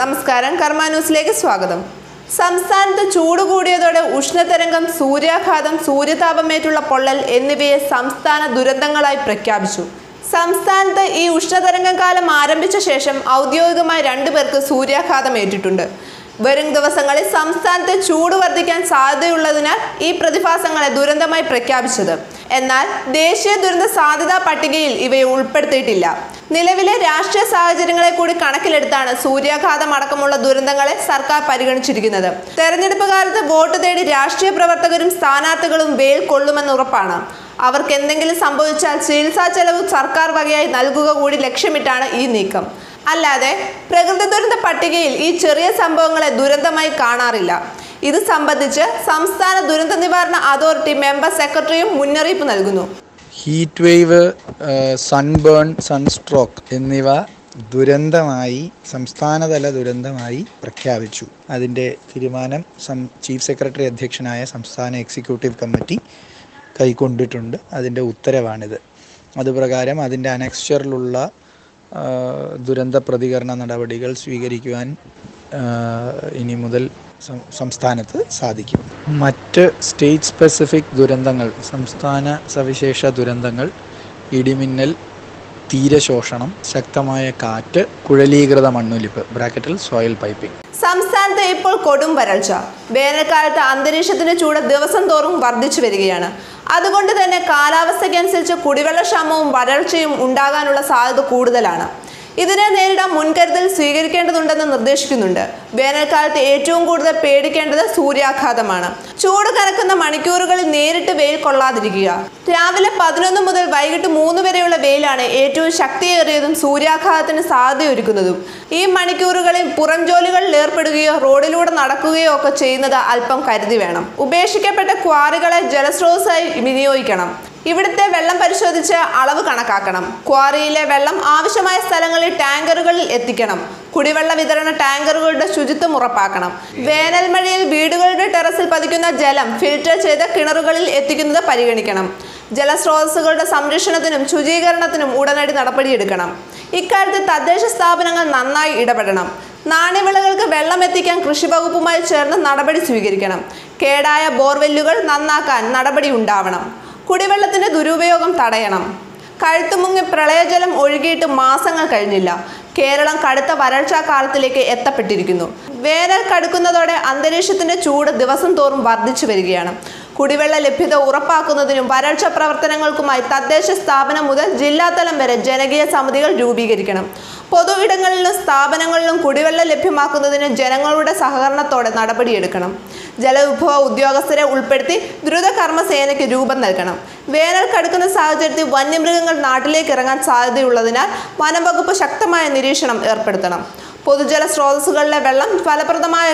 നമസ്കാരം കർമ്മ ന്യൂസിലേക്ക് സ്വാഗതം. സംസ്ഥാനത്ത് ചൂട് കൂടിയതോടെ ഉഷ്ണതരംഗം സൂര്യാഘാതം സൂര്യതാപമേറ്റുള്ള പൊള്ളൽ എന്നിവയെ സംസ്ഥാന ദുരന്തങ്ങളായി പ്രഖ്യാപിച്ചു. സംസ്ഥാനത്ത് ഈ ഉഷ്ണതരംഗം കാലം ആരംഭിച്ച ശേഷം ഔദ്യോഗികമായി രണ്ടുപേർക്ക് സൂര്യാഘാതം ഏറ്റിട്ടുണ്ട്. വരും ദിവസങ്ങളിൽ സംസ്ഥാനത്ത് ചൂട് വർദ്ധിക്കാൻ സാധ്യതയുള്ളതിനാൽ ഈ പ്രതിഭാസങ്ങളെ ദുരന്തമായി പ്രഖ്യാപിച്ചത്. എന്നാൽ ദേശീയ ദുരന്ത സാധ്യതാ പട്ടികയിൽ ഇവയെ ഉൾപ്പെടുത്തിയിട്ടില്ല. നിലവിലെ രാഷ്ട്രീയ സാഹചര്യങ്ങളെ കൂടി കണക്കിലെടുത്താണ് സൂര്യാഘാതം അടക്കമുള്ള ദുരന്തങ്ങളെ സർക്കാർ പരിഗണിച്ചിരിക്കുന്നത്. തെരഞ്ഞെടുപ്പ് കാലത്ത് വോട്ട് തേടി രാഷ്ട്രീയ പ്രവർത്തകരും സ്ഥാനാർത്ഥികളും വേൽ കൊള്ളുമെന്ന് ഉറപ്പാണ്. അവർക്ക് എന്തെങ്കിലും സംഭവിച്ചാൽ ചികിത്സാ ചെലവ് സർക്കാർ വകയായി നൽകുക കൂടി ലക്ഷ്യമിട്ടാണ് ഈ നീക്കം. അല്ലാതെ പ്രകൃതി ദുരന്ത പട്ടികയിൽ ഈ ചെറിയ സംഭവങ്ങളെ ദുരന്തമായി കാണാറില്ല. ഇത് സംബന്ധിച്ച് സംസ്ഥാന ദുരന്ത നിവാരണ അതോറിറ്റി മെമ്പർ സെക്രട്ടറിയും മുന്നറിയിപ്പ് നൽകുന്നു. ഹീറ്റ് വേവ് സൺബേൺ സൺസ്ട്രോക്ക് എന്നിവ ദുരന്തമായി സംസ്ഥാനതല ദുരന്തമായി പ്രഖ്യാപിച്ചു. അതിന്റെ തീരുമാനം ചീഫ് സെക്രട്ടറി അധ്യക്ഷനായ സംസ്ഥാന എക്സിക്യൂട്ടീവ് കമ്മിറ്റി കൈക്കൊണ്ടിട്ടുണ്ട്. അതിന്റെ ഉത്തരവാണിത്. അതുപ്രകാരം അതിന്റെ അനക്സ്ചറിലുള്ള ദുരന്ത പ്രതികരണ നടപടികൾ സ്വീകരിക്കുവാൻ ഇനി മുതൽ സംസ്ഥാനത്ത് സാധിക്കും. മറ്റ് സ്റ്റേറ്റ് സ്പെസിഫിക് ദുരന്തങ്ങൾ സംസ്ഥാന സവിശേഷ ദുരന്തങ്ങൾ ഇടിമിന്നൽ തീരശോഷണം ശക്തമായ കാറ്റ് കുഴലീകൃത മണ്ണൊലിപ്പ് ബ്രാക്കറ്റിൽ സോയിൽ പൈപ്പിംഗ്. ഇപ്പോൾ കൊടും വരൾച്ച. വേനൽക്കാലത്ത് അന്തരീക്ഷത്തിന്റെ ചൂട് ദിവസം തോറും വർദ്ധിച്ചു വരികയാണ്. അതുകൊണ്ട് തന്നെ കാലാവസ്ഥയ്ക്കനുസരിച്ച് കുടിവെള്ളക്ഷാമവും വരൾച്ചയും ഉണ്ടാകാനുള്ള സാധ്യത കൂടുതലാണ്. ഇതിനെ നേരിടാൻ മുൻകരുതൽ സ്വീകരിക്കേണ്ടതുണ്ടെന്ന് നിർദ്ദേശിക്കുന്നുണ്ട്. വേനൽക്കാലത്ത് ഏറ്റവും കൂടുതൽ പേടിക്കേണ്ടത് സൂര്യാഘാതമാണ്. ചൂട് കനക്കുന്ന മണിക്കൂറുകളിൽ നേരിട്ട് വെയിൽ കൊള്ളാതിരിക്കുക. രാവിലെ പതിനൊന്ന് മുതൽ വൈകിട്ട് മൂന്ന് വരെയുള്ള വെയിലാണ് ഏറ്റവും ശക്തിയേറിയതും സൂര്യാഘാതത്തിന് സാധ്യതയൊരുക്കുന്നതും. ഈ മണിക്കൂറുകളിൽ പുറം ജോലികളിൽ ഏർപ്പെടുകയോ റോഡിലൂടെ നടക്കുകയോ ഒക്കെ ചെയ്യുന്നത് അല്പം കരുതി വേണം. ഉപേക്ഷിക്കപ്പെട്ട ക്വാറികളെ ജലസ്രോതസ്സായി വിനിയോഗിക്കണം. ഇവിടുത്തെ വെള്ളം പരിശോധിച്ച് അളവ് കണക്കാക്കണം. ക്വാറിയിലെ വെള്ളം ആവശ്യമായ സ്ഥലങ്ങളിൽ ടാങ്കറുകളിൽ എത്തിക്കണം. കുടിവെള്ള വിതരണ ടാങ്കറുകളുടെ ശുചിത്വം ഉറപ്പാക്കണം. വേനൽ മഴയിൽ വീടുകളുടെ ടെറസിൽ പതിക്കുന്ന ജലം ഫിൽറ്റർ ചെയ്ത് കിണറുകളിൽ എത്തിക്കുന്നത് പരിഗണിക്കണം. ജലസ്രോതസ്സുകളുടെ സംരക്ഷണത്തിനും ശുചീകരണത്തിനും ഉടനടി നടപടിയെടുക്കണം. ഇക്കാര്യത്തിൽ തദ്ദേശ സ്ഥാപനങ്ങൾ നന്നായി ഇടപെടണം. നാണ്യവിളകൾക്ക് വെള്ളം എത്തിക്കാൻ കൃഷി വകുപ്പുമായി ചേർന്ന് നടപടി സ്വീകരിക്കണം. കേടായ ബോർവെല്ലുകൾ നന്നാക്കാൻ നടപടി ഉണ്ടാവണം. കുടിവെള്ളത്തിന്റെ ദുരുപയോഗം തടയണം. കഴുത്തുമുങ്ങി പ്രളയജലം ഒഴുകിയിട്ട് മാസങ്ങൾ കഴിഞ്ഞില്ല. കേരളം കടുത്ത വരൾച്ചാ കാലത്തിലേക്ക് എത്തപ്പെട്ടിരിക്കുന്നു. വേനൽ കടുക്കുന്നതോടെ അന്തരീക്ഷത്തിന്റെ ചൂട് ദിവസം തോറും വർദ്ധിച്ചു വരികയാണ്. കുടിവെള്ള ലഭ്യത ഉറപ്പാക്കുന്നതിനും വരൾച്ച പ്രവർത്തനങ്ങൾക്കുമായി തദ്ദേശ സ്ഥാപനം മുതൽ ജില്ലാതലം വരെ ജനകീയ സമിതികൾ രൂപീകരിക്കണം. പൊതു ഇടങ്ങളിലും സ്ഥാപനങ്ങളിലും കുടിവെള്ളം ലഭ്യമാക്കുന്നതിന് ജനങ്ങളുടെ സഹകരണത്തോടെ നടപടിയെടുക്കണം. ജലവിഭവ ഉദ്യോഗസ്ഥരെ ഉൾപ്പെടുത്തി ദ്രുത കർമ്മസേനയ്ക്ക് രൂപം നൽകണം. വേനൽ കടുക്കുന്ന സാഹചര്യത്തിൽ വന്യമൃഗങ്ങൾ നാട്ടിലേക്ക് ഇറങ്ങാൻ സാധ്യതയുള്ളതിനാൽ വനംവകുപ്പ് ശക്തമായ നിരീക്ഷണം ഏർപ്പെടുത്തണം. പൊതുജല സ്രോതസ്സുകളിലെ വെള്ളം ഫലപ്രദമായ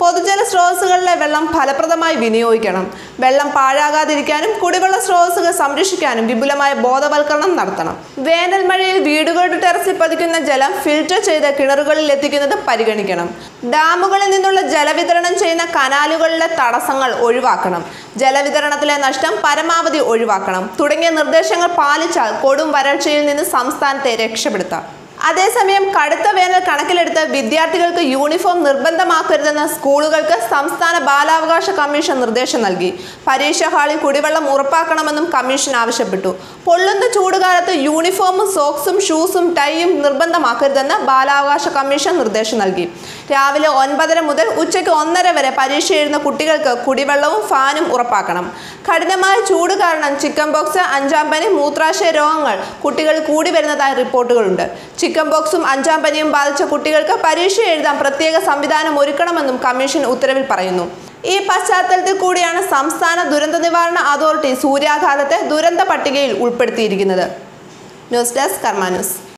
പൊതുജല സ്രോതസ്സുകളിലെ വെള്ളം ഫലപ്രദമായി വിനിയോഗിക്കണം. വെള്ളം പാഴാകാതിരിക്കാനും കുടിവെള്ള സ്രോതസ്സുകൾ സംരക്ഷിക്കാനും വിപുലമായ ബോധവൽക്കരണം നടത്തണം. വേനൽ മഴയിൽ വീടുകളുടെ ടെറസിൽ പതിക്കുന്ന ജലം ഫിൽറ്റർ ചെയ്ത് കിണറുകളിൽ എത്തിക്കുന്നത് പരിഗണിക്കണം. ഡാമുകളിൽ നിന്നുള്ള ജലവിതരണം ചെയ്യുന്ന കനാലുകളിലെ തടസ്സങ്ങൾ ഒഴിവാക്കണം. ജലവിതരണത്തിലെ നഷ്ടം പരമാവധി ഒഴിവാക്കണം. തുടങ്ങിയ നിർദ്ദേശങ്ങൾ പാലിച്ചാൽ കൊടും വരൾച്ചയിൽ നിന്ന് സംസ്ഥാനത്തെ രക്ഷപ്പെടുത്താം. അതേസമയം കടുത്ത വേനൽ കണക്കിലെടുത്ത് വിദ്യാർത്ഥികൾക്ക് യൂണിഫോം നിർബന്ധമാക്കരുതെന്ന് സ്കൂളുകൾക്ക് സംസ്ഥാന ബാലാവകാശ കമ്മീഷൻ നിർദ്ദേശം നൽകി. പരീക്ഷ ഹാളിൽ കുടിവെള്ളം ഉറപ്പാക്കണമെന്നും കമ്മീഷൻ ആവശ്യപ്പെട്ടു. പൊള്ളുന്ന ചൂടുകാലത്ത് യൂണിഫോമും സോക്സും ഷൂസും ടൈയും നിർബന്ധമാക്കരുതെന്ന് ബാലാവകാശ കമ്മീഷൻ നിർദ്ദേശം നൽകി. രാവിലെ ഒൻപതര മുതൽ ഉച്ചയ്ക്ക് ഒന്നര വരെ പരീക്ഷ എഴുതുന്ന കുട്ടികൾക്ക് കുടിവെള്ളവും ഫാനും ഉറപ്പാക്കണം. കഠിനമായ ചൂട് കാരണം ചിക്കൻ ബോക്സ് അഞ്ചാം പനി മൂത്രാശയ രോഗങ്ങൾ കുട്ടികൾ കൂടി വരുന്നതായി റിപ്പോർട്ടുകളുണ്ട്. ചിക്കൻ ബോക്സും അഞ്ചാം പനിയും ബാധിച്ച കുട്ടികൾക്ക് പരീക്ഷ എഴുതാൻ പ്രത്യേക സംവിധാനം ഒരുക്കണമെന്നും കമ്മീഷൻ ഉത്തരവിൽ പറയുന്നു. ഈ പശ്ചാത്തലത്തിൽ കൂടിയാണ് സംസ്ഥാന ദുരന്ത നിവാരണ അതോറിറ്റി സൂര്യാഘാതത്തെ ദുരന്ത പട്ടികയിൽ ഉൾപ്പെടുത്തിയിരിക്കുന്നത്. News desk Karma news.